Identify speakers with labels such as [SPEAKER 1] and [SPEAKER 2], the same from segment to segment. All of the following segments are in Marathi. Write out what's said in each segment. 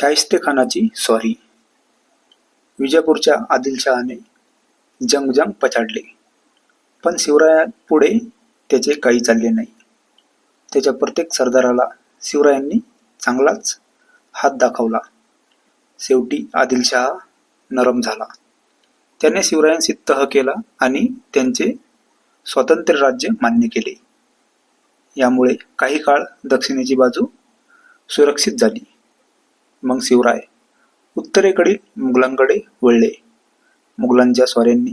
[SPEAKER 1] शाहिस्तेखानाची स्वारी. विजापूरच्या आदिलशहाने जंग जंग पछाडले. पण शिवरायापुढे त्याचे काही चालले नाही. त्याच्या प्रत्येक सरदाराला शिवरायांनी चांगलाच हात दाखवला. शेवटी आदिलशहा नरम झाला. त्याने शिवरायांशी तह केला आणि त्यांचे स्वतंत्र राज्य मान्य केले. यामुळे काही काळ दक्षिणेची बाजू सुरक्षित झाली. मग शिवराय. उत्तरेकडील मुघलांकडे वळले. मुघलांच्या स्वाऱ्यांनी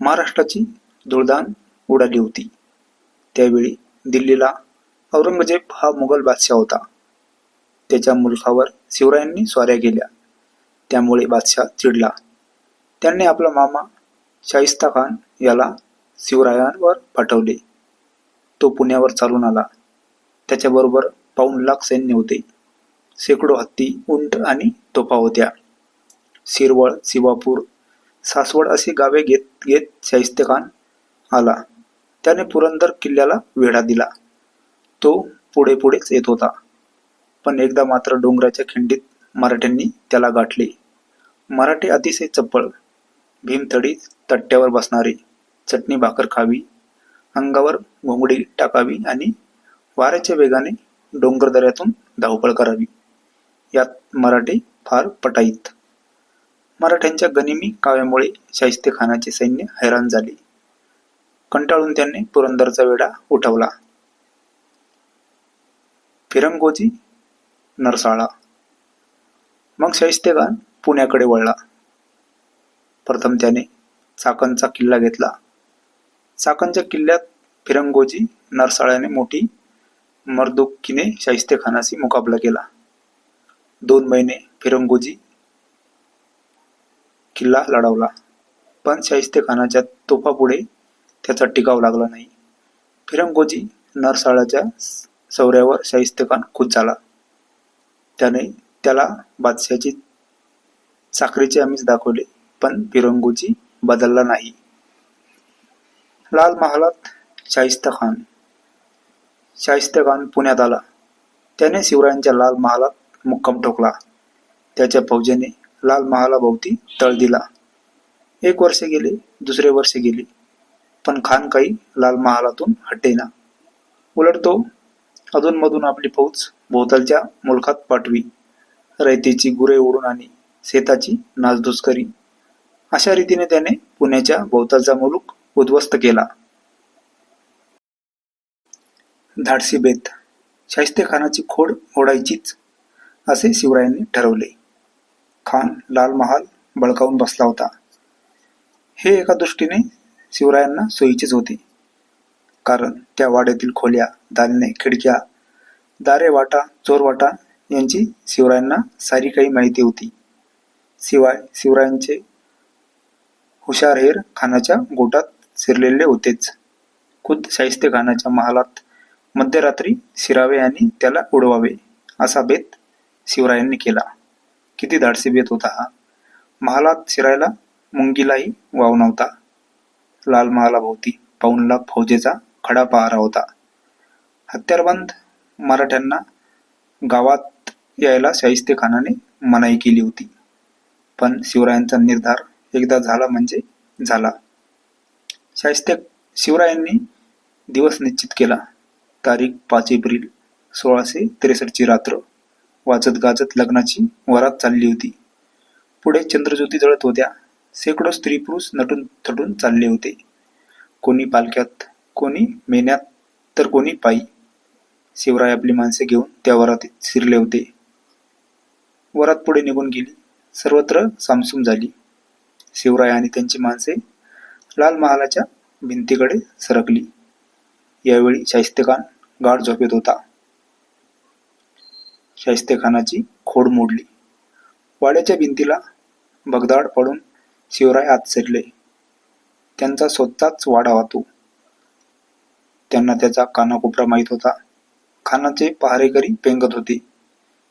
[SPEAKER 1] महाराष्ट्राची धुळदान उडाली होती. त्यावेळी दिल्लीला औरंगजेब हा मुघल बादशाह होता. त्याच्या मुलखावर शिवरायांनी स्वाऱ्या केल्या. त्यामुळे बादशाह चिडला. त्यांनी आपला मामा शाहिस्ता खान याला शिवरायांवर पाठवले. तो पुण्यावर चालून आला. त्याच्याबरोबर पाऊण लाख सैन्य होते. शेकडो हत्ती उंट आणि तोफा होत्या. शिरवळ शिवापूर सासवड अशी गावे घेत घेत शाहिस्तेखान आला. त्याने पुरंदर किल्ल्याला वेढा दिला. तो पुढे पुढेच येत होता. पण एकदा मात्र डोंगराच्या खिंडीत मराठ्यांनी त्याला गाठले. मराठी अतिशय चप्पळ भीमथडी तट्ट्यावर बसणारे चटणी भाकर खावी अंगावर घोंगडी टाकावी आणि वाऱ्याच्या वेगाने डोंगरदऱ्यातून धावपळ करावी. यात मराठी फार पटाईत. मराठ्यांच्या गनिमी काव्यामुळे शाहिस्तेखानाचे सैन्य हैराण झाले. कंटाळून त्यांनी पुरंदरचा वेढा उठवला. फिरंगोजी नरसाळा. मग शाहिस्तेखान पुण्याकडे वळला. प्रथम त्याने चाकणचा किल्ला घेतला. चाकणच्या किल्ल्यात फिरंगोजी नरसाळ्याने मोठी मर्दुकीने शाहिस्तेखानाशी मुकाबला केला. दोन महिने फिरंगोजी किल्ला लढवला. पण शाहिस्ते खानाच्या तोफापुढे त्याचा टिकाव लागला नाही. फिरंगोजी नरसाळाच्या सौऱ्यावर शाहिस्ते खान खुश झाला. त्याने त्याला बादशाची साखरेचे आमिष दाखवले पण फिरंगोजी बदलला नाही. लाल महालात शाहिस्ता खान शाहिस्ते खान पुण्यात आला. त्याने शिवरायांच्या लाल महालात मुक्काम ठोकला. त्याच्या फौजेने लाल महालाभोवती तळ दिला. एक वर्ष गेले दुसरे वर्ष गेले. पण खान काही लाल महालातून हटेना. उलट तो अधूनमधून आपली फौज भोवतालच्या मुलखात पाठवी. रयतेची गुरे ओढून आणि शेताची नासधूस करी. अशा रीतीने त्याने पुण्याच्या भोवतालचा मुलूक उद्ध्वस्त केला. धाडसी बेत. शाहिस्ते खानाची खोड ओढायचीच असे शिवरायांनी ठरवले. खान लाल महाल बळकावून बसला होता. हे एका दृष्टीने शिवरायांना सोयीचेच होते. कारण त्या वाड्यातील खोल्या दालने खिडक्या दारे वाटा चोरवाटा यांची शिवरायांना सारी काही माहिती होती. शिवाय शिवरायांचे हुशारहेर खानाच्या गोटात शिरलेले होतेच. खुद्द शाहिस्ते खानाच्या महालात मध्यरात्री शिरावे आणि त्याला उडवावे असा बेत शिवरायांनी केला. किती धाडसी बेत होता हा. महालात शिरायला मुंगीलाही वाव नव्हता. लाल महालाभोवती पाऊन लाख फौजेचा खडा पहारा होता. हत्यारबंद मराठ्यांना गावात यायला शाहिस्ते खानाने मनाई केली होती. पण शिवरायांचा निर्धार एकदा झाला म्हणजे झाला. शाहिस्ते शिवरायांनी दिवस निश्चित केला. तारीख पाच एप्रिल सोळाशे त्रेसष्टची रात्र. वाजत गाजत लग्नाची वरात चालली होती. पुढे चंद्रज्योती जळत होत्या. शेकडो स्त्री पुरुष नटून थटून चालले होते. कोणी पालख्यात कोणी मेन्यात तर कोणी पायी. शिवराय आपली माणसे घेऊन त्या वरातीत शिरले होते. वरात पुढे निघून गेली. सर्वत्र सामसूम झाली. शिवराय आणि त्यांची माणसे लाल महालाच्या भिंतीकडे सरकली. यावेळी शाहिस्तेखान गाढ झोपेत होता. शाहिस्तेखानाची खोड मोडली. वाड्याच्या भिंतीला भगदाड पडून शिवराय आत शिरले. त्यांचा स्वतःच वाडा वाहतो. त्यांना त्याचा कानाकोपरा माहीत होता. खानाचे पहारेकरी पेंगत होते.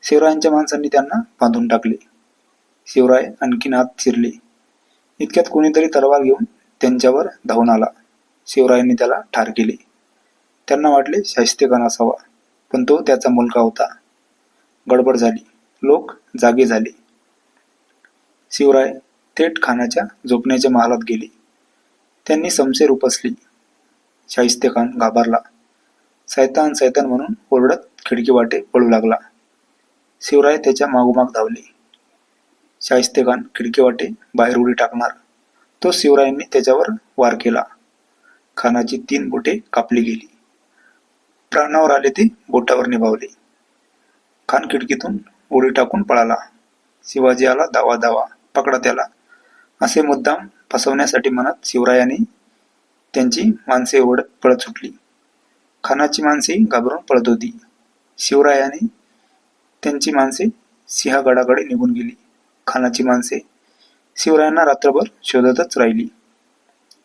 [SPEAKER 1] शिवरायांच्या माणसांनी त्यांना बांधून टाकले. शिवराय आणखीन आत शिरले. इतक्यात कोणीतरी तलवार घेऊन त्यांच्यावर धावून आला. शिवरायांनी त्याला ठार केले. त्यांना वाटले शाहिस्तेखान असावा पण तो त्याचा मुलगा होता. गडबड झाली. लोक जागे झाले. शिवराय थेट खानाच्या झोपण्याच्या महालात गेले. त्यांनी समशेर उपसली. शाहिस्ते खान घाबरला. सैतान सैतान म्हणून ओरडत खिडकी वाटे पळू लागला. शिवराय त्याच्या मागोमाग धावले. शाहिस्ते खान खिडकी वाटे बाहेर उडी टाकणार. तो शिवरायांनी त्याच्यावर वार केला. खानाची तीन बोटे कापली गेली. प्राणावर आले ते बोटावर निभावले. खान खिडकीतून उडी टाकून पळाला. शिवाजी आला दावा दावा पकडा त्याला. असे मुद्दाम फसवण्यासाठी म्हणत शिवरायांनी त्यांची माणसे ओढत पळत सुटली. खानाची माणसे घाबरून पळत होती. शिवरायाने त्यांची माणसे सिंहगडाकडे निघून गेली. खानाची माणसे शिवरायांना रात्रभर शोधतच राहिली.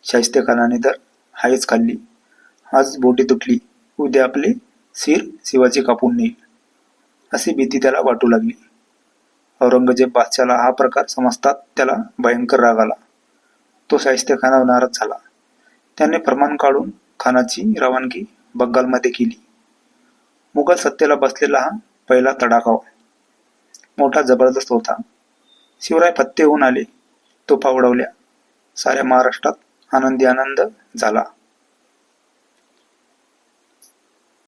[SPEAKER 1] शाहिस्ते खानाने तर हायच खाल्ली. आज बोटी तुटली. उद्या आपले सिर शिवाजी कापून नेईल. अशी भीती त्याला वाटू लागली. औरंगजेब बादशाला हा प्रकार समजतात त्याला भयंकर राग आला. तो शाहिस्तेखाना नाराज झाला. त्याने फरमान काढून खानाची रवानगी बंगालमध्ये केली. मुघल सत्तेला बसलेला हा पहिला तडाखा मोठा जबरदस्त होता. शिवराय फत्ते होऊन आले. तोफा उडवल्या. साऱ्या महाराष्ट्रात आनंदी आनंद झाला.